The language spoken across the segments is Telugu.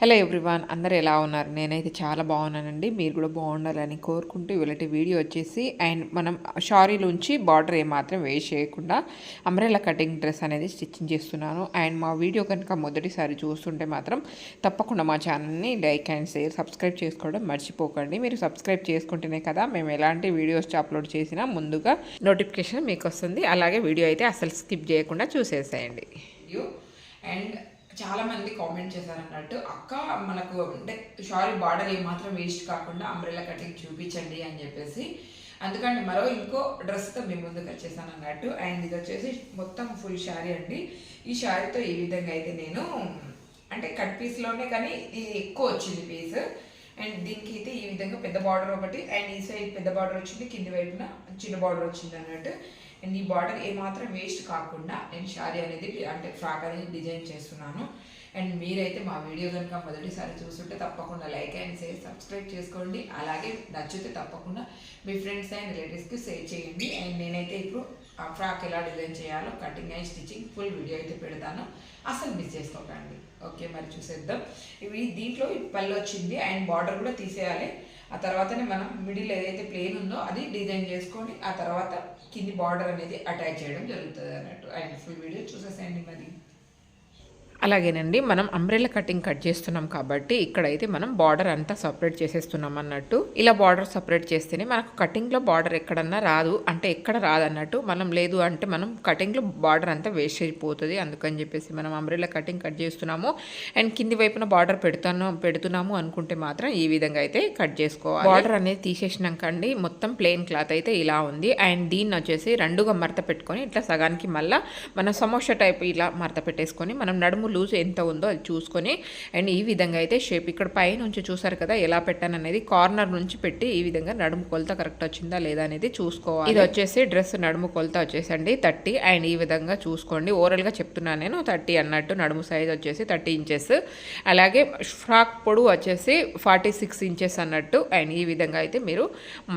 హలో ఎవ్రీవాన్ అందరు ఎలా ఉన్నారు? నేనైతే చాలా బాగున్నానండి. మీరు కూడా బాగుండాలని కోరుకుంటూ ఇలాంటి వీడియో వచ్చేసి అండ్ మనం షారీలోంచి బార్డర్ ఏమాత్రం వేస్ట్ చేయకుండా అంబ్రెల్లా కటింగ్ డ్రెస్ అనేది స్టిచ్చింగ్ చేస్తున్నాను. అండ్ మా వీడియో కనుక మొదటిసారి చూస్తుంటే మాత్రం తప్పకుండా మా ఛానల్ని లైక్ అండ్ షేర్ సబ్స్క్రైబ్ చేసుకోవడం మర్చిపోకండి. మీరు సబ్స్క్రైబ్ చేసుకుంటేనే కదా మేము ఎలాంటి వీడియోస్ అప్లోడ్ చేసినా ముందుగా నోటిఫికేషన్ మీకు వస్తుంది. అలాగే వీడియో అయితే అసలు స్కిప్ చేయకుండా చూసేసేయండి. అండ్ చాలా మంది కామెంట్ చేశారు అన్నట్టు అక్క మనకు అంటే షారీ బార్డర్ ఏమాత్రం వేస్ట్ కాకుండా అంబ్రెల్లా కటింగ్ చూపించండి అని చెప్పేసి. అందుకని మరో ఇంకో డ్రెస్తో మేము ముందుకు వచ్చేసాను అన్నట్టు అండ్ ఇది వచ్చేసి మొత్తం ఫుల్ శారీ అండి. ఈ శారీతో ఈ విధంగా అయితే నేను అంటే కట్ పీస్లోనే కానీ ఇది ఎక్కువ వచ్చింది పీస్ అండ్ దీనికి అయితే ఈ విధంగా పెద్ద బార్డర్ ఒకటి అండ్ ఈ సైడ్ పెద్ద బార్డర్ వచ్చింది కింది వైపున చిన్న బార్డర్ వచ్చింది అన్నట్టు అండ్ బార్డర్ ఏమాత్రం వేస్ట్ కాకుండా నేను శారీ అనేది అంటే ఫ్రాక్ అనేది డిజైన్ చేస్తున్నాను. అండ్ మీరైతే మా వీడియో కనుక మొదటిసారి చూస్తుంటే తప్పకుండా లైక్ అండ్ షేర్ సబ్స్క్రైబ్ చేసుకోండి. అలాగే నచ్చితే తప్పకుండా మీ ఫ్రెండ్స్ అండ్ రిలేటివ్స్కి షేర్ చేయండి. అండ్ నేనైతే ఇప్పుడు ఆ ఫ్రాక్ ఎలా డిజైన్ చేయాలో cutting and stitching full video అయితే పెడతాను. అసలు మిస్ చేసుకోకండి. ఓకే మరి చూసేద్దాం. ఇవి దీంట్లో పళ్ళు వచ్చింది. అండ్ బార్డర్ కూడా తీసేయాలి. ఆ తర్వాతనే మనం మిడిల్ ఏదైతే ప్లేన్ ఉందో అది డిజైన్ చేసుకొని ఆ తర్వాత కింది బార్డర్ అనేది అటాచ్ చేయడం జరుగుతుంది అన్నట్టు. అండ్ ఫుల్ వీడియో చూసేసేయండి మరి. అలాగేనండి మనం అంబ్రెల్లా కటింగ్ కట్ చేస్తున్నాం కాబట్టి ఇక్కడైతే మనం బార్డర్ అంతా సపరేట్ చేసేస్తున్నాం అన్నట్టు. ఇలా బార్డర్ సపరేట్ చేస్తేనే మనకు కటింగ్లో బార్డర్ ఎక్కడన్నా రాదు అంటే ఎక్కడ రాదన్నట్టు మనం లేదు అంటే మనం కటింగ్లో బార్డర్ అంతా వేస్ట్ అయిపోతుంది. అందుకని చెప్పేసి మనం అంబ్రెల్లా కటింగ్ కట్ చేస్తున్నాము. అండ్ కింది వైపున బార్డర్ పెడుతాను పెడుతున్నాము అనుకుంటే మాత్రం ఈ విధంగా అయితే కట్ చేసుకోవాలి. బార్డర్ అనేది తీసేసినాక అండి మొత్తం ప్లెయిన్ క్లాత్ అయితే ఇలా ఉంది. అండ్ దీన్ని వచ్చేసి రెండుగా మడత పెట్టుకొని ఇట్లా సగానికి మళ్ళీ మనం సమోసా టైప్ ఇలా మడత పెట్టేసుకొని మనం నడుములు లూజ్ ఎంత ఉందో అది చూసుకొని అండ్ ఈ విధంగా అయితే షేప్ ఇక్కడ పైనుంచి చూసారు కదా ఎలా పెట్టాను అనేది కార్నర్ నుంచి పెట్టి ఈ విధంగా నడుము కొలత కరెక్ట్ వచ్చిందా లేదా అనేది చూసుకోవాలి. ఇది వచ్చేసి డ్రెస్ నడుము కొలత వచ్చేసండి థర్టీ అండ్ ఈ విధంగా చూసుకోండి. ఓవరాల్గా చెప్తున్నాను నేను థర్టీ అన్నట్టు నడుము సైజ్ వచ్చేసి థర్టీ ఇంచెస్ అలాగే ఫ్రాక్ పొడవు వచ్చేసి ఫార్టీ సిక్స్ ఇంచెస్ అన్నట్టు అండ్ ఈ విధంగా అయితే మీరు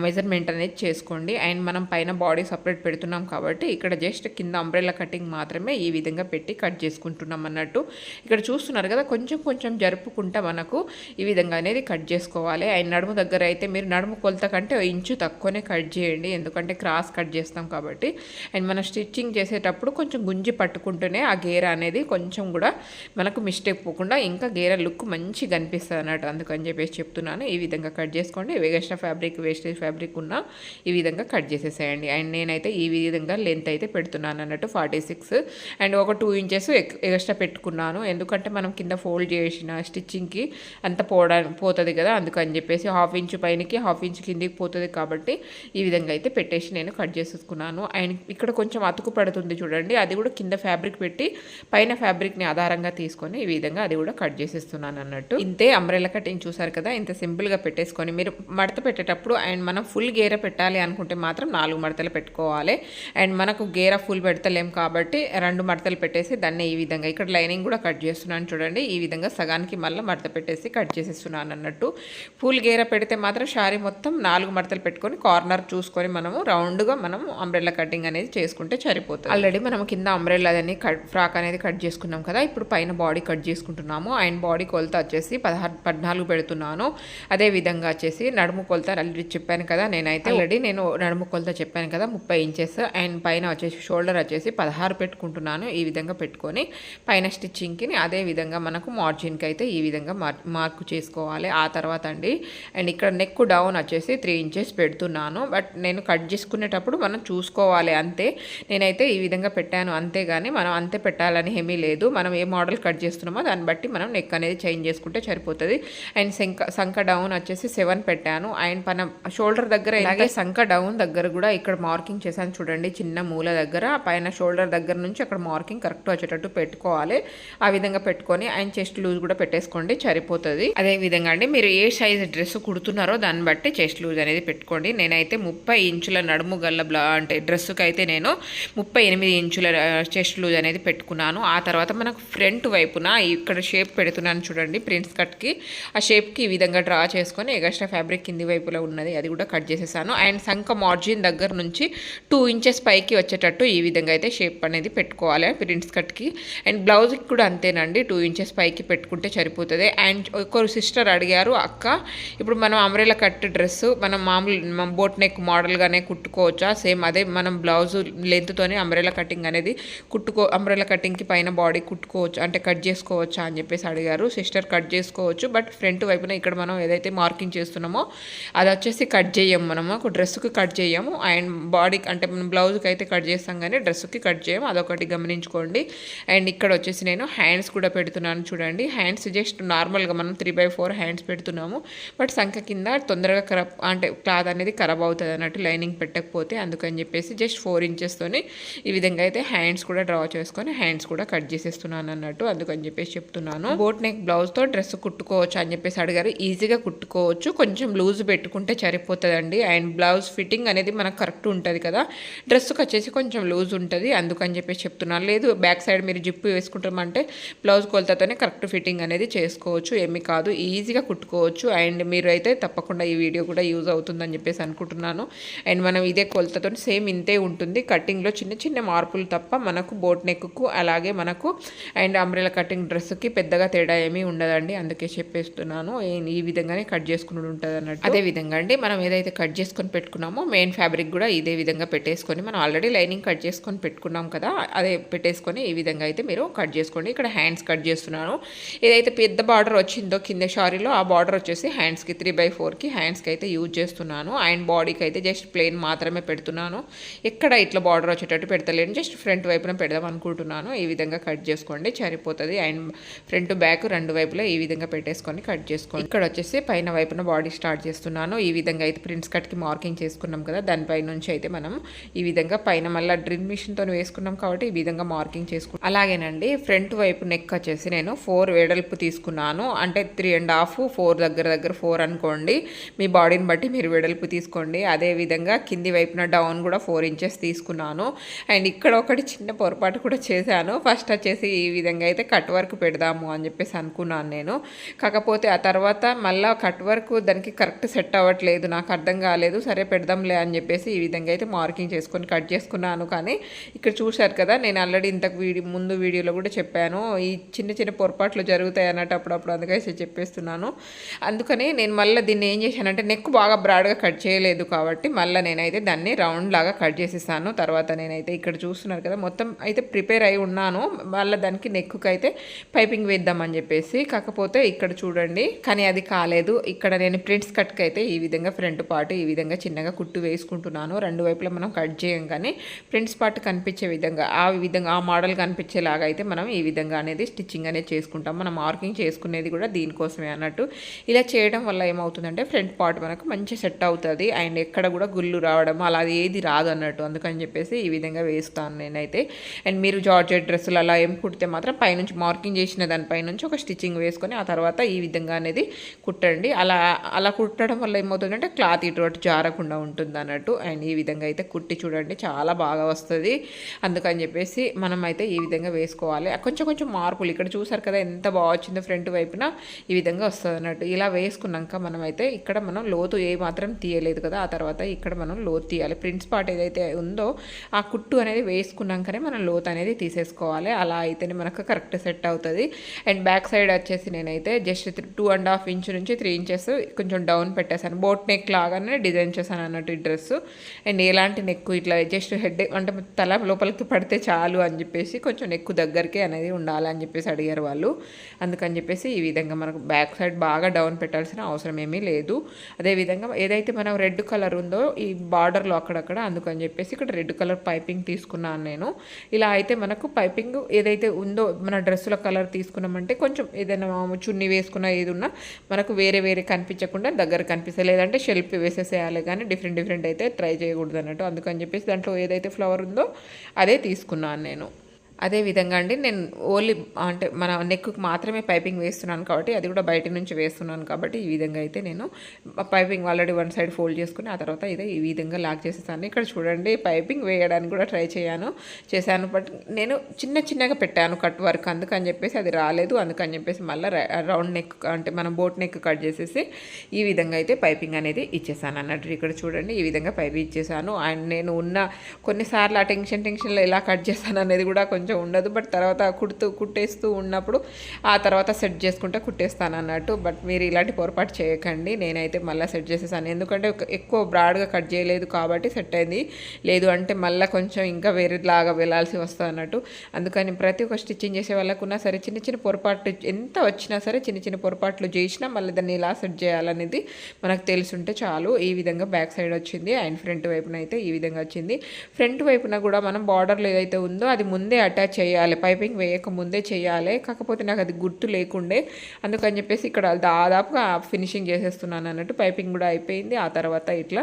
మెజర్మెంట్ అనేది చేసుకోండి. అండ్ మనం పైన బాడీ సపరేట్ పెడుతున్నాం కాబట్టి ఇక్కడ జస్ట్ కింద అంబ్రెల్లా కటింగ్ మాత్రమే ఈ విధంగా పెట్టి కట్ చేసుకుంటున్నాం అన్నట్టు. ఇక్కడ చూస్తున్నారు కదా కొంచెం కొంచెం జరుపుకుంటా మనకు ఈ విధంగా అనేది కట్ చేసుకోవాలి. అండ్ నడుము దగ్గర అయితే మీరు నడుము కొలత కంటే ఇంచు తక్కువనే కట్ చేయండి. ఎందుకంటే క్రాస్ కట్ చేస్తాం కాబట్టి. అండ్ మనం స్టిచ్చింగ్ చేసేటప్పుడు కొంచెం గుంజి పట్టుకుంటూనే ఆ గేర అనేది కొంచెం కూడా మనకు మిస్టేక్ పోకుండా ఇంకా గేర లుక్ మంచిగా కనిపిస్తుంది అన్నట్టు అందుకని చెప్పేసి చెప్తున్నాను. ఈ విధంగా కట్ చేసుకోండి. ఎక్స్ట్రా ఫ్యాబ్రిక్ వేస్టేజ్ ఫ్యాబ్రిక్ ఉన్న ఈ విధంగా కట్ చేసేసేయండి. అండ్ నేనైతే ఈ విధంగా లెంత్ అయితే పెడుతున్నాను అన్నట్టు ఫార్టీ సిక్స్. అండ్ ఒక టూ ఇంచెస్ ఎక్స్ట్రా పెట్టుకున్నాను ఎందుకంటే మనం కింద ఫోల్డ్ చేసిన స్టిచ్చింగ్కి అంత పోడా పోతుంది కదా అందుకని చెప్పేసి హాఫ్ ఇంచ్ పైనకి హాఫ్ ఇంచ్ కిందికి పోతుంది కాబట్టి ఈ విధంగా అయితే పెట్టేసి నేను కట్ చేసేసుకున్నాను. అండ్ ఇక్కడ కొంచెం అతుకు పడుతుంది చూడండి అది కూడా కింద ఫ్యాబ్రిక్ పెట్టి పైన ఫ్యాబ్రిక్ని ఆధారంగా తీసుకొని ఈ విధంగా అది కూడా కట్ చేసేస్తున్నాను అన్నట్టు. ఇంతే అంబ్రెల్లా కటింగ్ చూసారు కదా ఇంత సింపుల్గా పెట్టేసుకొని మీరు మడత పెట్టేటప్పుడు అండ్ మనం ఫుల్ గేర పెట్టాలి అనుకుంటే మాత్రం నాలుగు మడతలు పెట్టుకోవాలి. అండ్ మనకు గేర ఫుల్ పెడతలేం కాబట్టి రెండు మడతలు పెట్టేసి దాన్ని ఈ విధంగా ఇక్కడ లైనింగ్ కూడా కట్ చేస్తున్నాను చూడండి. ఈ విధంగా సగానికి మళ్ళీ మడత పెట్టేసి కట్ చేసేస్తున్నాను అన్నట్టు. ఫుల్ గేర పెడితే మాత్రం శారీ మొత్తం నాలుగు మడతలు పెట్టుకొని కార్నర్ చూసుకొని మనము రౌండ్గా మనం అంబ్రెల్లా కటింగ్ అనేది చేసుకుంటే సరిపోతుంది. ఆల్రెడీ మనం కింద అంబ్రెల్లా అని కట్ ఫ్రాక్ అనేది కట్ చేసుకున్నాం కదా. ఇప్పుడు పైన బాడీ కట్ చేసుకుంటున్నాము. అండ్ బాడీ కొలత వచ్చేసి పదహారు పద్నాలుగు పెడుతున్నాను. అదే విధంగా వచ్చేసి నడుము కొలత ఆల్రెడీ చెప్పాను కదా నేనైతే. ఆల్రెడీ నేను నడుము కొలత చెప్పాను కదా ముప్పై ఇంచెస్. అండ్ పైన వచ్చేసి షోల్డర్ వచ్చేసి పదహారు పెట్టుకుంటున్నాను. ఈ విధంగా పెట్టుకొని పైన స్టిచ్చింగ్కి అదే విధంగా మనకు మార్జిన్కి అయితే ఈ విధంగా మార్క్ చేసుకోవాలి. ఆ తర్వాత అండి అండ్ ఇక్కడ నెక్ డౌన్ వచ్చేసి త్రీ ఇంచెస్ పెడుతున్నాను. బట్ నేను కట్ చేసుకునేటప్పుడు మనం చూసుకోవాలి అంతే. నేనైతే ఈ విధంగా పెట్టాను అంతేగాని మనం అంతే పెట్టాలని ఏమీ లేదు. మనం ఏ మోడల్ కట్ చేస్తున్నామో దాన్ని బట్టి మనం నెక్ అనేది చేంజ్ చేసుకుంటే సరిపోతుంది. అండ్ సంక సంక డౌన్ వచ్చేసి సెవెన్ పెట్టాను. అండ్ మన షోల్డర్ దగ్గర ఇలాగే సంక డౌన్ దగ్గర కూడా ఇక్కడ మార్కింగ్ చేశాను చూడండి చిన్న మూల దగ్గర. పైన షోల్డర్ దగ్గర నుంచి అక్కడ మార్కింగ్ కరెక్ట్ వచ్చేటట్టు పెట్టుకోవాలి. ఆ విధంగా పెట్టుకొని అండ్ చెస్ట్ లూజ్ కూడా పెట్టేసుకోండి సరిపోతుంది. అదే విధంగా అండి మీరు ఏ సైజ్ డ్రెస్ కుడుతున్నారో దాన్ని బట్టి చెస్ట్ లూజ్ అనేది పెట్టుకోండి. నేనైతే ముప్పై ఇంచుల నడుము గల్ల బ్లా అంటే డ్రెస్సుకి అయితే నేను ముప్పై ఎనిమిది ఇంచుల చెస్ట్ లూజ్ అనేది పెట్టుకున్నాను. ఆ తర్వాత మనకు ఫ్రంట్ వైపున ఇక్కడ షేప్ పెడుతున్నాను చూడండి ప్రిన్స్ కట్కి. ఆ షేప్కి ఈ విధంగా డ్రా చేసుకొని ఎగస్ట్రా ఫ్యాబ్రిక్ కింది వైపులో ఉన్నది అది కూడా కట్ చేసేసాను. అండ్ సంఖ మార్జిన్ దగ్గర నుంచి టూ ఇంచెస్ పైకి వచ్చేటట్టు ఈ విధంగా అయితే షేప్ అనేది పెట్టుకోవాలి ప్రింట్స్ కట్కి. అండ్ బ్లౌజ్ కూడా అంతేనండి. టూ ఇంచెస్ పైకి పెట్టుకుంటే సరిపోతుంది. అండ్ ఒకరు సిస్టర్ అడిగారు అక్క ఇప్పుడు మనం అమరేలా కట్ డ్రెస్ మనం మామూలు బోట్ నెక్ మోడల్గానే కుట్టుకోవచ్చా? సేమ్ అదే మనం బ్లౌజ్ లెంత్తోనే అంబ్రెలా కటింగ్ అనేది కుట్టుకో అంబ్రెలా కటింగ్కి పైన బాడీ కుట్టుకోవచ్చు. అంటే కట్ చేసుకోవచ్చా? అని చెప్పేసి అడిగారు. సిస్టర్ కట్ చేసుకోవచ్చు బట్ ఫ్రంట్ వైపున ఇక్కడ మనం ఏదైతే మార్కింగ్ చేస్తున్నామో అది వచ్చేసి కట్ చేయము మనము. ఒక డ్రెస్కి కట్ చేయము. అండ్ బాడీకి అంటే మనం బ్లౌజ్కి అయితే కట్ చేస్తాం కానీ డ్రెస్కి కట్ చేయము అదొకటి గమనించుకోండి. అండ్ ఇక్కడ వచ్చేసి నేను నేను హ్యాండ్స్ కూడా పెడుతున్నాను చూడండి. హ్యాండ్స్ జస్ట్ నార్మల్గా మనం త్రీ బై ఫోర్ హ్యాండ్స్ పెడుతున్నాము. బట్ సంఖ్య కింద తొందరగా ఖరాబ్ అంటే క్లాత్ అనేది ఖరాబ్ అవుతుంది అన్నట్టు లైనింగ్ పెట్టకపోతే అందుకని చెప్పేసి జస్ట్ ఫోర్ ఇంచెస్తోని ఈ విధంగా అయితే హ్యాండ్స్ కూడా డ్రా చేసుకొని హ్యాండ్స్ కూడా కట్ చేసేస్తున్నాను అన్నట్టు అందుకని చెప్పేసి చెప్తున్నాను. బోట్ నెక్ బ్లౌజ్తో డ్రెస్ కుట్టుకోవచ్చు అని చెప్పేసి అడిగారు. ఈజీగా కుట్టుకోవచ్చు. కొంచెం లూజ్ పెట్టుకుంటే సరిపోతుందండి. అండ్ బ్లౌజ్ ఫిట్టింగ్ అనేది మనకు కరెక్ట్ ఉంటుంది కదా. డ్రెస్కి వచ్చేసి కొంచెం లూజ్ ఉంటుంది. అందుకని చెప్పేసి చెప్తున్నాను. లేదు బ్యాక్ సైడ్ మీరు జిప్పు అంటే బ్లౌజ్ కొలతతోనే కరెక్ట్ ఫిట్టింగ్ అనేది చేసుకోవచ్చు. ఏమి కాదు. ఈజీగా కుట్టుకోవచ్చు. అండ్ మీరు అయితే తప్పకుండా ఈ వీడియో కూడా యూజ్ అవుతుందని చెప్పేసి అనుకుంటున్నాను. అండ్ మనం ఇదే కొలతతో సేమ్ ఇంతే ఉంటుంది. కటింగ్లో చిన్న చిన్న మార్పులు తప్ప మనకు బోట్ నెక్కు అలాగే మనకు అండ్ అంబ్రెలా కటింగ్ డ్రెస్కి పెద్దగా తేడా ఏమీ ఉండదండి. అందుకే చెప్పేస్తున్నాను. ఈ విధంగానే కట్ చేసుకుని ఉంటుంది అన్నట్టు. అదే విధంగా అండి. మనం ఏదైతే కట్ చేసుకొని పెట్టుకున్నామో మెయిన్ ఫ్యాబ్రిక్ కూడా ఇదే విధంగా పెట్టేసుకొని మనం ఆల్రెడీ లైనింగ్ కట్ చేసుకొని పెట్టుకున్నాం కదా అదే పెట్టేసుకొని ఈ విధంగా అయితే మీరు కట్ చేసుకోండి ఇక్కడ హ్యాండ్స్ కట్ చేస్తున్నాను. ఏదైతే పెద్ద బార్డర్ వచ్చిందో కింద షారీలో ఆ బార్డర్ వచ్చేసి హ్యాండ్స్కి త్రీ బై ఫోర్కి హ్యాండ్స్కి అయితే యూజ్ చేస్తున్నాను. అండ్ బాడీకి అయితే జస్ట్ ప్లెయిన్ మాత్రమే పెడుతున్నాను. ఎక్కడ ఇట్లా బార్డర్ వచ్చేటట్టు పెడతలేను. జస్ట్ ఫ్రంట్ వైపున పెడదాం అనుకుంటున్నాను. ఈ విధంగా కట్ చేసుకోండి సరిపోతుంది అండ్ ఫ్రంట్ బ్యాక్ రెండు వైపులా ఈ విధంగా పెట్టేసుకొని కట్ చేసుకోండి. ఇక్కడ వచ్చేసి పైన వైపున బాడీ స్టార్ట్ చేస్తున్నాను. ఈ విధంగా అయితే ప్రిన్స్ కట్కి మార్కింగ్ చేసుకున్నాం కదా దానిపై నుంచి అయితే మనం ఈ విధంగా పైన మళ్ళీ డ్రిల్ మిషన్తో వేసుకున్నాం కాబట్టి ఈ విధంగా మార్కింగ్ చేసుకున్నాం అలాగేనండి. ఫ్రంట్ వైపు నెక్ వచ్చేసి నేను ఫోర్ వెడల్పు తీసుకున్నాను. అంటే త్రీ అండ్ హాఫ్ ఫోర్ దగ్గర దగ్గర ఫోర్ అనుకోండి. మీ బాడీని బట్టి మీరు వెడల్పు తీసుకోండి. అదేవిధంగా కింది వైపున డౌన్ కూడా ఫోర్ ఇంచెస్ తీసుకున్నాను. అండ్ ఇక్కడ ఒకటి చిన్న పొరపాటు కూడా చేశాను. ఫస్ట్ వచ్చేసి ఈ విధంగా అయితే కట్ వర్క్ పెడదాము అని చెప్పేసి అనుకున్నాను నేను. కాకపోతే ఆ తర్వాత మళ్ళీ కట్ వర్క్ దానికి కరెక్ట్ సెట్ అవ్వట్లేదు. నాకు అర్థం కాలేదు. సరే పెడదాంలే అని చెప్పేసి ఈ విధంగా అయితే మార్కింగ్ చేసుకొని కట్ చేసుకున్నాను. కానీ ఇక్కడ చూశారు కదా నేను ఆల్రెడీ ఇంతకు వీడియో ముందు వీడియోలో కూడా చెప్పాను. చెప్పాను. ఈ చిన్న చిన్న పొరపాట్లు జరుగుతాయి అన్నట్టు అప్పుడప్పుడు అందుకని చెప్పేస్తున్నాను. అందుకని నేను మళ్ళీ దీన్ని ఏం చేశానంటే నెక్ బాగా బ్రాడ్గా కట్ చేయలేదు కాబట్టి మళ్ళీ నేనైతే దాన్ని రౌండ్ లాగా కట్ చేసేసాను. తర్వాత నేనైతే ఇక్కడ చూస్తున్నారు కదా మొత్తం అయితే ప్రిపేర్ అయి ఉన్నాను. మళ్ళీ దానికి నెక్కు అయితే పైపింగ్ వేద్దామని చెప్పేసి కాకపోతే ఇక్కడ చూడండి కానీ అది కాలేదు. ఇక్కడ నేను ప్రింట్స్ కట్కి అయితే ఈ విధంగా ఫ్రంట్ పార్ట్ ఈ విధంగా చిన్నగా కుట్టు వేసుకుంటున్నాను. రెండు వైపులా మనం కట్ చేయం కానీ ప్రింట్స్ పార్ట్ కనిపించే విధంగా ఆ విధంగా ఆ మోడల్ కనిపించేలాగా అయితే మనం ఈ ఈ విధంగా అనేది స్టిచ్చింగ్ అనేది చేసుకుంటాం. మనం మార్కింగ్ చేసుకునేది కూడా దీనికోసమే అన్నట్టు. ఇలా చేయడం వల్ల ఏమవుతుందంటే ఫ్రంట్ పార్ట్ మనకు మంచి సెట్ అవుతుంది. అండ్ ఎక్కడ కూడా గుళ్ళు రావడం అలా ఏది రాదు అన్నట్టు. అందుకని చెప్పేసి ఈ విధంగా వేస్తాను నేనైతే. అండ్ మీరు జార్జెట్ డ్రెస్సులు అలా ఏం కుడితే మాత్రం పైనుంచి మార్కింగ్ చేసిన దానిపైనుంచి ఒక స్టిచ్చింగ్ వేసుకొని ఆ తర్వాత ఈ విధంగా అనేది కుట్టండి. అలా అలా కుట్టడం వల్ల ఏమవుతుందంటే క్లాత్ ఇటువంటి జారకుండా ఉంటుంది అన్నట్టు. అండ్ ఈ విధంగా అయితే కుట్టి చూడండి. చాలా బాగా వస్తుంది. అందుకని చెప్పేసి మనం అయితే ఈ విధంగా వేసుకోవాలి. కొంచెం కొంచెం మార్పులు. ఇక్కడ చూసారు కదా ఎంత బాగా వచ్చిందో ఫ్రంట్ వైపున. ఈ విధంగా వస్తుంది అన్నట్టు. ఇలా వేసుకున్నాక మనం అయితే ఇక్కడ మనం లోతు ఏ మాత్రం తీయలేదు కదా ఆ తర్వాత ఇక్కడ మనం లోతు తీయాలి. ప్రింట్స్ పార్ట్ ఏదైతే ఉందో ఆ కుట్టు అనేది వేసుకున్నాకనే మనం లోతు అనేది తీసేసుకోవాలి. అలా అయితేనే మనకు కరెక్ట్ సెట్ అవుతుంది. అండ్ బ్యాక్ సైడ్ వచ్చేసి నేనైతే just two and half inch నుంచి త్రీ ఇంచెస్ కొంచెం డౌన్ పెట్టేశాను. బోట్ నెక్ లాగానే డిజైన్ చేశాను అన్నట్టు ఈ డ్రెస్ అండ్ ఎలాంటి నెక్ ఇట్లా జస్ట్ హెడ్ అంటే తల లోపలికి పడితే చాలు అని చెప్పేసి కొంచెం నెక్ దగ్గరికి అనేది అనేది ఉండాలని చెప్పేసి అడిగారు వాళ్ళు. అందుకని చెప్పేసి ఈ విధంగా మనకు బ్యాక్ సైడ్ బాగా డౌన్ పెట్టాల్సిన అవసరం ఏమీ లేదు. అదేవిధంగా ఏదైతే మనం రెడ్ కలర్ ఉందో ఈ బార్డర్లో అక్కడక్కడ అందుకని చెప్పేసి ఇక్కడ రెడ్ కలర్ పైపింగ్ తీసుకున్నాను నేను. ఇలా అయితే మనకు పైపింగ్ ఏదైతే ఉందో మన డ్రెస్సుల కలర్ తీసుకున్నామంటే కొంచెం ఏదైనా చున్నీ వేసుకున్న ఏది ఉన్నా మనకు వేరే వేరే కనిపించకుండా దగ్గర కనిపిస్తే లేదంటే షెల్ఫ్ వేసేసేయాలి కానీ డిఫరెంట్ డిఫరెంట్ అయితే ట్రై చేయకూడదు అన్నట్టు అందుకని చెప్పేసి దాంట్లో ఏదైతే ఫ్లవర్ ఉందో అదే తీసుకున్నాను నేను. అదే విధంగా అండి నేను ఓన్లీ అంటే మన నెక్కు మాత్రమే పైపింగ్ వేస్తున్నాను కాబట్టి అది కూడా బయట నుంచి వేస్తున్నాను కాబట్టి ఈ విధంగా అయితే నేను piping already one side fold చేసుకుని ఆ తర్వాత ఇదే ఈ విధంగా లాక్ చేసేసాను. ఇక్కడ చూడండి పైపింగ్ వేయడానికి కూడా ట్రై చేయాను చేశాను. బట్ నేను చిన్న చిన్నగా పెట్టాను కట్ వర్క్ అందుకని చెప్పేసి అది రాలేదు. అందుకని చెప్పేసి మళ్ళీ రౌండ్ నెక్ అంటే మనం బోట్ నెక్ కట్ చేసేసి ఈ విధంగా అయితే పైపింగ్ అనేది ఇచ్చేసాను అన్నట్టు ఇక్కడ చూడండి ఈ విధంగా పైపింగ్ ఇచ్చేసాను. అండ్ నేను ఉన్న కొన్నిసార్లు ఆ టెన్షన్ టెన్షన్లో ఎలా కట్ చేశాను అనేది కూడా కొంచెం కొంచెం ఉండదు బట్ తర్వాత కుడుతూ కుట్టేస్తూ ఉన్నప్పుడు ఆ తర్వాత సెట్ చేసుకుంటే కుట్టేస్తాను అన్నట్టు. బట్ మీరు ఇలాంటి పొరపాటు చేయకండి నేనైతే మళ్ళీ సెట్ చేసేసాను. ఎందుకంటే ఎక్కువ బ్రాడ్గా కట్ చేయలేదు కాబట్టి సెట్ అయింది. లేదు అంటే మళ్ళీ కొంచెం ఇంకా వేరేలాగా వెళ్ళాల్సి వస్తుంది అన్నట్టు. అందుకని ప్రతి ఒక్క స్టిచ్చింగ్ చేసే వాళ్ళకున్నా సరే చిన్న చిన్న పొరపాట్లు ఎంత వచ్చినా సరే చిన్న చిన్న పొరపాట్లు చేసినా మళ్ళీ దాన్ని ఇలా సెట్ చేయాలనేది మనకు తెలుసుంటే చాలు. ఈ విధంగా బ్యాక్ సైడ్ వచ్చింది అండ్ ఫ్రంట్ వైపున అయితే ఈ విధంగా వచ్చింది. ఫ్రంట్ వైపున కూడా మనం బార్డర్లో ఏదైతే ఉందో అది ముందే అటాచ్ అటాచ్ చేయాలి పైపింగ్ వేయక ముందే చేయాలి. కాకపోతే నాకు అది గుర్తు లేకుండే అందుకని చెప్పేసి ఇక్కడ దాదాపుగా ఫినిషింగ్ చేసేస్తున్నాను అన్నట్టు పైపింగ్ కూడా అయిపోయింది. ఆ తర్వాత ఇట్లా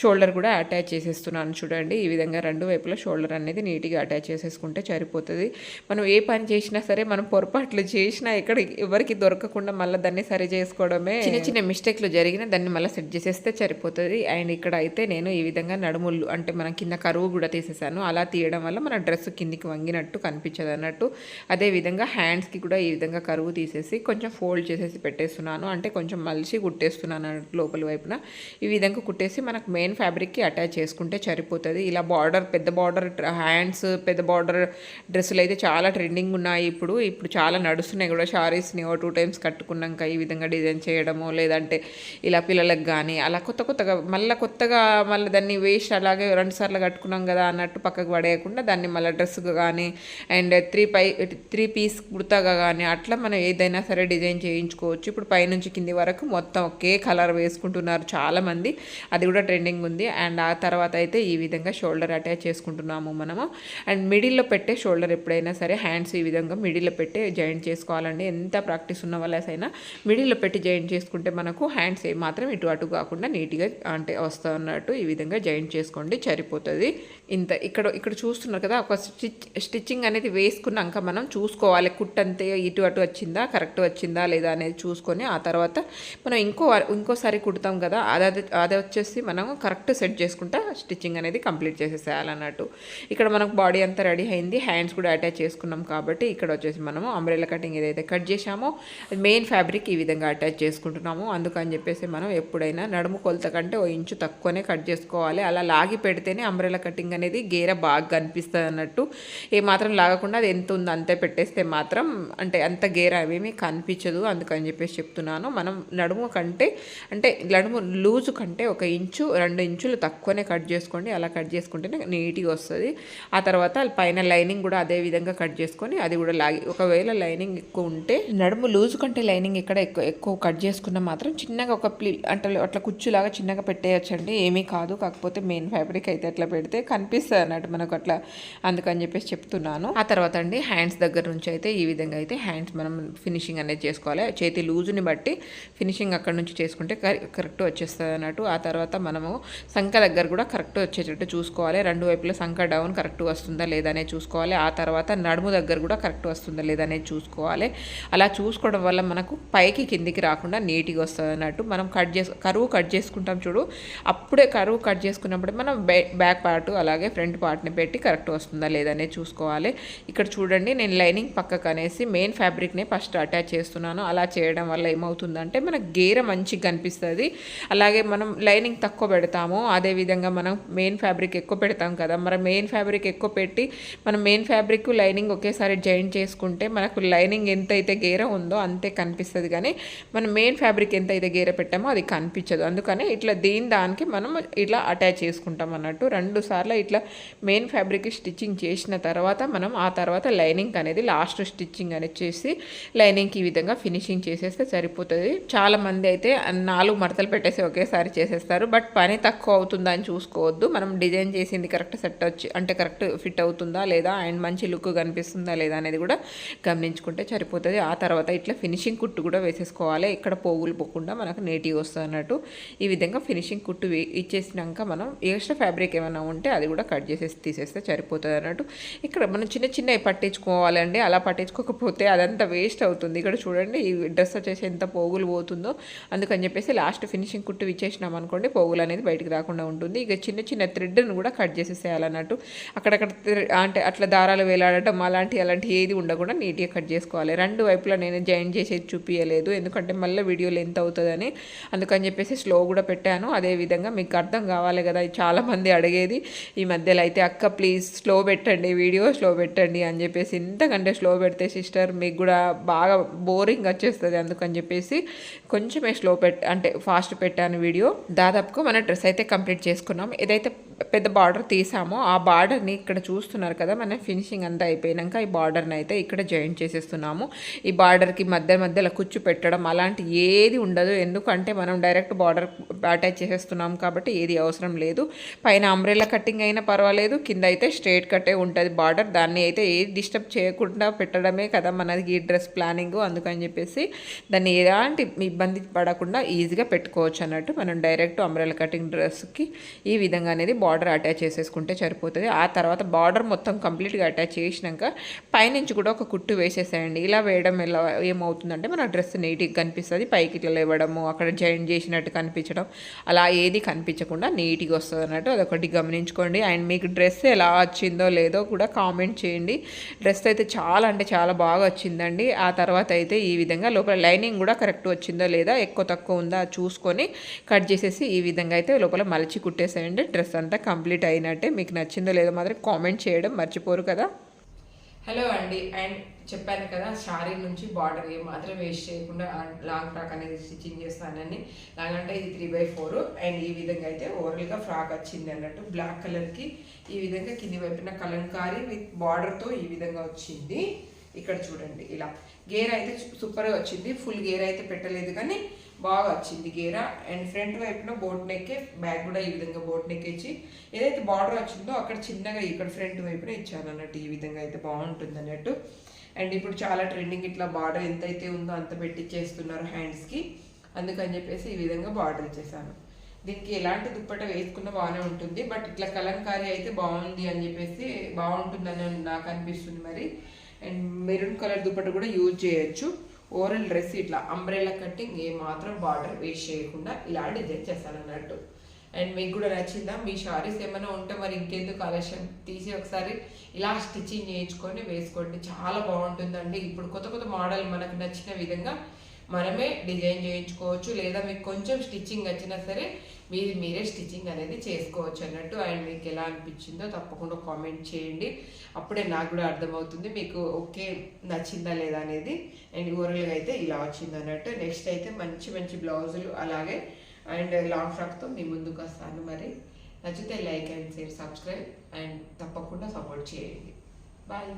షోల్డర్ కూడా అటాచ్ చేసేస్తున్నాను చూడండి. ఈ విధంగా రెండు వైపులా షోల్డర్ అనేది నీట్గా అటాచ్ చేసేసుకుంటే సరిపోతుంది. మనం ఏ పని చేసినా సరే మనం పొరపాట్లు చేసినా ఇక్కడ ఎవరికి దొరకకుండా మళ్ళీ దాన్ని సరి చేసుకోవడమే. చిన్న చిన్న మిస్టేక్లు జరిగినా దాన్ని మళ్ళీ సెట్ చేసేస్తే సరిపోతుంది. అండ్ ఇక్కడ అయితే నేను ఈ విధంగా నడుములు అంటే మనం కింద కరువు కూడా తీసేసాను. అలా తీయడం వల్ల మన డ్రెస్ కిందికి వంగినట్టు కనిపించదు అన్నట్టు. అదే విధంగా హ్యాండ్స్కి కూడా ఈ విధంగా కరువు తీసేసి కొంచెం ఫోల్డ్ చేసేసి పెట్టేస్తున్నాను. అంటే కొంచెం మలిసి కుట్టేస్తున్నాను అన్నట్టు లోపల వైపున. ఈ విధంగా కుట్టేసి మనకు మెయిన్ ఫ్యాబ్రిక్కి అటాచ్ చేసుకుంటే సరిపోతుంది. ఇలా బార్డర్ పెద్ద బార్డర్ హ్యాండ్స్ పెద్ద బార్డర్ డ్రెస్సులు అయితే చాలా ట్రెండింగ్ ఉన్నాయి ఇప్పుడు. ఇప్పుడు చాలా నడుస్తున్నాయి కూడా. శారీస్ని ఓ టూ టైమ్స్ కట్టుకున్నాక ఈ విధంగా డిజైన్ చేయడము లేదంటే ఇలా పిల్లలకు కానీ అలా కొత్త కొత్తగా మళ్ళీ కొత్తగా మళ్ళీ దాన్ని వేస్ట్ అలాగే రెండు సార్లు కట్టుకున్నాం కదా అన్నట్టు పక్కకు పడేయకుండా దాన్ని మళ్ళీ డ్రెస్ కానీ అండ్ త్రీ పై త్రీ పీస్ కుర్తాగా కానీ అట్లా మనం ఏదైనా సరే డిజైన్ చేయించుకోవచ్చు. ఇప్పుడు పైనుంచి కింది వరకు మొత్తం ఒకే కలర్ వేసుకుంటున్నారు చాలామంది. అది కూడా ట్రెండింగ్ ఉంది. అండ్ ఆ తర్వాత అయితే ఈ విధంగా షోల్డర్ అటాచ్ చేసుకుంటున్నాము మనము. అండ్ మిడిల్లో పెట్టే షోల్డర్ ఎప్పుడైనా సరే హ్యాండ్స్ ఈ విధంగా మిడిల్లో పెట్టి జాయింట్ చేసుకోవాలండి. ఎంత ప్రాక్టీస్ ఉన్న వాళ్ళైనా మిడిల్లో పెట్టి జాయింట్ చేసుకుంటే మనకు హ్యాండ్స్ మాత్రం ఇటు అటు కాకుండా నీట్గా అంటే వస్తా అన్నట్టు ఈ విధంగా జాయింట్ చేసుకోండి. సరిపోతుంది. ఇంత ఇక్కడ ఇక్కడ చూస్తున్నారు కదా ఒక స్టిచ్ స్టిచ్ స్టిచ్చింగ్ అనేది వేసుకున్నాక మనం చూసుకోవాలి. కుట్ అంతే ఇటు అటు వచ్చిందా కరెక్ట్ వచ్చిందా లేదా అనేది చూసుకొని ఆ తర్వాత మనం ఇంకో ఇంకోసారి కుడతాం కదా అది అది వచ్చేసి మనం కరెక్ట్ సెట్ చేసుకుంటా స్టిచ్చింగ్ అనేది కంప్లీట్ చేసేసేయాలన్నట్టు. ఇక్కడ మనకు బాడీ అంతా రెడీ అయింది హ్యాండ్స్ కూడా అటాచ్ చేసుకున్నాం కాబట్టి ఇక్కడ వచ్చేసి మనము అంబ్రెల్లా కటింగ్ ఏదైతే కట్ చేసామో మెయిన్ ఫ్యాబ్రిక్ ఈ విధంగా అటాచ్ చేసుకుంటున్నాము. అందుకని చెప్పేసి మనం ఎప్పుడైనా నడుము కొలత కంటే ఓ ఇంచు తక్కువనే కట్ చేసుకోవాలి. అలా లాగి పెడితేనే అంబ్రెల్లా కటింగ్ అనేది గేర బాగా కనిపిస్తుంది అన్నట్టు ఏ మాత్రం లాగకుండా అది ఎంత ఉందో అంతే పెట్టేస్తే మాత్రం అంటే అంత గేర్ అవేమి కనిపించదు. అందుకని చెప్పేసి చెప్తున్నాను. మనం నడుము కంటే అంటే నడుము లూజు కంటే ఒక ఇంచు రెండు ఇంచులు తక్కువనే కట్ చేసుకోండి. అలా కట్ చేసుకుంటేనే నీట్గా వస్తుంది. ఆ తర్వాత పైన లైనింగ్ కూడా అదే విధంగా కట్ చేసుకొని అది కూడా లాగి ఒకవేళ లైనింగ్ ఎక్కువ ఉంటే నడుము లూజు కంటే లైనింగ్ ఇక్కడ ఎక్కువ ఎక్కువ కట్ చేసుకున్న మాత్రం చిన్నగా ఒక ప్లి అంటే అట్లా కుచ్చులాగా చిన్నగా పెట్టేయచ్చండి. ఏమీ కాదు. కాకపోతే మెయిన్ ఫ్యాబ్రిక్ అయితే అట్లా పెడితే కనిపిస్తుంది అన్నట్టు మనకు అట్లా. అందుకని చెప్పేసి చెప్తున్నాను. ఆ తర్వాత అండి హ్యాండ్స్ దగ్గర నుంచి అయితే ఈ విధంగా అయితే హ్యాండ్స్ మనం ఫినిషింగ్ అనేది చేసుకోవాలి. చేతి లూజుని బట్టి ఫినిషింగ్ అక్కడ నుంచి చేసుకుంటే కరెక్ట్ వచ్చేస్తుంది అన్నట్టు. ఆ తర్వాత మనము సంఖ దగ్గర కూడా కరెక్ట్ వచ్చేటట్టు చూసుకోవాలి. రెండు వైపులా సంఖ డౌన్ కరెక్ట్ వస్తుందా లేదా అనేది చూసుకోవాలి. ఆ తర్వాత నడుము దగ్గర కూడా కరెక్ట్ వస్తుందా లేదా అనేది చూసుకోవాలి. అలా చూసుకోవడం వల్ల మనకు పైకి కిందికి రాకుండా నీట్గా వస్తుంది అన్నట్టు మనం కట్ చేసు కరువు కట్ చేసుకుంటాం చూడు. అప్పుడే కరువు కట్ చేసుకున్నప్పుడే మనం బ్యాక్ పార్ట్ అలాగే ఫ్రంట్ పార్ట్ని పెట్టి కరెక్ట్ వస్తుందా లేదా అనేది చూసుకోవాలి. ఇక్కడ చూడండి నేను లైనింగ్ పక్కకు అనేసి మెయిన్ ఫ్యాబ్రిక్నే ఫస్ట్ అటాచ్ చేస్తున్నాను. అలా చేయడం వల్ల ఏమవుతుందంటే మనకు గేర మంచిగా కనిపిస్తుంది. అలాగే మనం లైనింగ్ తక్కువ పెడతాము. అదేవిధంగా మనం మెయిన్ ఫ్యాబ్రిక్ ఎక్కువ పెడతాం కదా మరి మెయిన్ ఫ్యాబ్రిక్ ఎక్కువ పెట్టి మనం మెయిన్ ఫ్యాబ్రిక్ లైనింగ్ ఒకేసారి జాయింట్ చేసుకుంటే మనకు లైనింగ్ ఎంతైతే గేర ఉందో అంతే కనిపిస్తుంది. కానీ మనం మెయిన్ ఫ్యాబ్రిక్ ఎంత అయితే గేర పెట్టామో అది కనిపించదు. అందుకని ఇట్లా దీని దానికి మనం ఇట్లా అటాచ్ చేసుకుంటాం అన్నట్టు. రెండు సార్లు ఇట్లా మెయిన్ ఫ్యాబ్రిక్ స్టిచ్చింగ్ చేసిన తర్వాత మనం ఆ తర్వాత లైనింగ్ అనేది లాస్ట్ స్టిచ్చింగ్ అనేది చేసి లైనింగ్కి ఈ విధంగా ఫినిషింగ్ చేసేస్తే సరిపోతుంది. చాలా మంది అయితే నాలుగు మడతలు పెట్టేసి ఒకేసారి చేసేస్తారు. బట్ పని తక్కువ అవుతుందా అని చూసుకోవద్దు. మనం డిజైన్ చేసింది కరెక్ట్ సెట్ వచ్చి అంటే కరెక్ట్ ఫిట్ అవుతుందా లేదా అండ్ మంచి లుక్ కనిపిస్తుందా లేదా అనేది కూడా గమనించుకుంటే సరిపోతుంది. ఆ తర్వాత ఇట్లా ఫినిషింగ్ కుట్టు కూడా వేసేసుకోవాలి. ఇక్కడ పోగులు పోకుండా మనకు నేటివ్ వస్తుంది అన్నట్టు ఈ విధంగా ఫినిషింగ్ కుట్టు వే- ఇచ్చేసినాక మనం ఎక్స్ట్రా ఫ్యాబ్రిక్ ఏమైనా ఉంటే అది కూడా కట్ చేసేసి తీసేస్తే సరిపోతుంది అన్నట్టు. ఇక్కడ మనం చిన్న చిన్నవి పట్టించుకోవాలండి అలా పట్టించుకోకపోతే అదంతా వేస్ట్ అవుతుంది. ఇక్కడ చూడండి ఈ డ్రెస్ వచ్చేసి ఎంత పోగులు పోతుందో. అందుకని చెప్పేసి లాస్ట్ ఫినిషింగ్ కుట్టు ఇచ్చేసినాం అనుకోండి పోగులు అనేది బయటికి రాకుండా ఉంటుంది. ఇక చిన్న చిన్న థ్రెడ్ను కూడా కట్ చేసేసేయాలన్నట్టు అక్కడక్కడ అంటే అట్లా దారాలు వేలాడటం అలాంటి అలాంటి ఏది ఉండకుండా నీట్గా కట్ చేసుకోవాలి. రెండు వైపులా నేను జాయిన్ చేసేది చూపించలేదు ఎందుకంటే మళ్ళీ వీడియో లెంత్ అవుతుందని. అందుకని చెప్పేసి స్లో కూడా పెట్టాను. అదే విధంగా మీకు అర్థం కావాలి కదా చాలా మంది అడిగేది. ఈ మధ్యలో అయితే అక్క ప్లీజ్ స్లో పెట్టండి వీడియో స్లో పెట్టండి అని చెప్పేసి ఇంతకంటే స్లో పెడితే సిస్టర్ మీకు కూడా బాగా బోరింగ్ వచ్చేస్తుంది అందుకని చెప్పేసి కొంచెమే స్లో పెట్ అంటే ఫాస్ట్ పెట్టాను వీడియో దాదాపుగా మన డ్రెస్ అయితే కంప్లీట్ చేసుకున్నాం. ఏదైతే పెద్ద బార్డర్ తీసామో. ఆ బార్డర్ని ఇక్కడ చూస్తున్నారు కదా మనం ఫినిషింగ్ అంతా అయిపోయినాక ఈ బార్డర్ని అయితే ఇక్కడ జాయిన్ చేసేస్తున్నాము. ఈ బార్డర్కి మధ్య మధ్యలో కుచ్చు పెట్టడం అలాంటి ఏది ఉండదు. ఎందుకంటే మనం డైరెక్ట్ బార్డర్ అటాచ్ చేసేస్తున్నాం కాబట్టి ఏది అవసరం లేదు. పైన అంబ్రెల్లా కటింగ్ అయినా పర్వాలేదు. కింద అయితే స్ట్రేట్ కట్టే ఉంటుంది బార్డర్. దాన్ని అయితే ఏది డిస్టర్బ్ చేయకుండా పెట్టడమే కదా మనది ఈ డ్రెస్ ప్లానింగ్. అందుకని చెప్పేసి దాన్ని ఎలాంటి ఇబ్బంది పడకుండా ఈజీగా పెట్టుకోవచ్చు అన్నట్టు మనం డైరెక్ట్ అంబ్రెల్లా కటింగ్ డ్రెస్కి ఈ విధంగా అనేది బార్డర్ బార్డర్ అటాచ్ చేసేసుకుంటే సరిపోతుంది. ఆ తర్వాత బార్డర్ మొత్తం కంప్లీట్గా అటాచ్ చేసినాక పైనుంచి కూడా ఒక కుట్టు వేసేసేయండి. ఇలా వేయడం ఎలా ఏమవుతుందంటే మన డ్రెస్ నీట్గా కనిపిస్తుంది. పైకి ఇట్లా లేవడము అక్కడ జాయిన్ చేసినట్టు కనిపించడం అలా ఏది కనిపించకుండా నీట్గా వస్తుంది అన్నట్టు అదొకటి గమనించుకోండి. అండ్ మీకు డ్రెస్ ఎలా వచ్చిందో లేదో కూడా కామెంట్ చేయండి. డ్రెస్ అయితే చాలా అంటే చాలా బాగా వచ్చిందండి. ఆ తర్వాత అయితే ఈ విధంగా లోపల లైనింగ్ కూడా కరెక్ట్ వచ్చిందో లేదా ఎక్కువ తక్కువ ఉందా చూసుకొని కట్ చేసేసి ఈ విధంగా అయితే లోపల మలిచి కుట్టేసేయండి. డ్రెస్ అంతా కంప్లీట్ అయినట్టే మీకు నచ్చిందో లేదో మాత్రం కామెంట్ చేయడం మర్చిపోరు కదా. హలో అండి అండ్ చెప్పాను కదా శారీ నుంచి బార్డర్ ఏ మాత్రం వేస్ట్ చేయకుండా లాంగ్ ఫ్రాక్ అనేది స్టిచ్చింగ్ చేస్తానని. లాగంటే ఇది త్రీ బై ఫోర్ అండ్ ఈ విధంగా అయితే ఓవరాల్గా ఫ్రాక్ వచ్చింది అన్నట్టు బ్లాక్ కలర్కి ఈ విధంగా కింది వైపున కలంకారీ విత్ బార్డర్తో ఈ విధంగా వచ్చింది. ఇక్కడ చూడండి ఇలా. గేర్ అయితే సూపర్గా వచ్చింది. ఫుల్ గేర్ అయితే పెట్టలేదు కానీ బాగా వచ్చింది గీర. అండ్ ఫ్రంట్ వైపున బోట్ నెక్ బ్యాక్ కూడా ఈ విధంగా బోట్ నెక్ ఇచ్చి ఏదైతే బార్డర్ వచ్చిందో అక్కడ చిన్నగా ఇక్కడ ఫ్రంట్ వైపున ఇచ్చాను అన్నట్టు ఈ విధంగా అయితే బాగుంటుంది అన్నట్టు. అండ్ ఇప్పుడు చాలా ట్రెండింగ్ ఇట్లా బార్డర్ ఎంతైతే ఉందో అంత పెట్టి చేస్తున్నారు హ్యాండ్స్కి అందుకని చెప్పేసి ఈ విధంగా బార్డర్ ఇచ్చేసాను. దీనికి ఎలాంటి దుప్పట వేసుకున్నా బాగానే ఉంటుంది బట్ ఇట్లా కలంకారీ అయితే బాగుంది అని చెప్పేసి బాగుంటుందని నాకు అనిపిస్తుంది మరి. అండ్ మెరూన్ కలర్ దుప్పట కూడా యూజ్ చేయొచ్చు. ఓవరాల్ డ్రెస్ ఇట్లా అంబ్రెల్లా కట్టింగ్ ఏ మాత్రం బార్డర్ వేస్ట్ చేయకుండా ఇలా డిజైన్ చేస్తాను అన్నట్టు అండ్ మీకు కూడా నచ్చిందా? మీ శారీస్ ఏమైనా ఉంటే మరి ఇంకెందుకు కలెక్షన్ తీసి ఒకసారి ఇలా స్టిచ్చింగ్ చేయించుకొని వేసుకోండి. చాలా బాగుంటుందండి. ఇప్పుడు కొత్త కొత్త మోడల్ మనకు నచ్చిన విధంగా మనమే డిజైన్ చేయించుకోవచ్చు. లేదా మీకు కొంచెం స్టిచ్చింగ్ వచ్చినా సరే మీరు మీరే స్టిచ్చింగ్ అనేది చేసుకోవచ్చు అన్నట్టు అండ్ మీకు ఎలా అనిపించిందో తప్పకుండా కామెంట్ చేయండి. అప్పుడే నాకు కూడా అర్థమవుతుంది మీకు ఓకే నచ్చిందా లేదా అనేది. అండ్ ఓవరాల్గా అయితే ఇలా వచ్చింది అన్నట్టు. నెక్స్ట్ అయితే మంచి మంచి బ్లౌజులు అలాగే అండ్ లాంగ్ ఫ్రాక్తో మీ ముందుకు వస్తాను మరి. నచ్చితే like and share subscribe and తప్పకుండా సపోర్ట్ చేయండి. బాయ్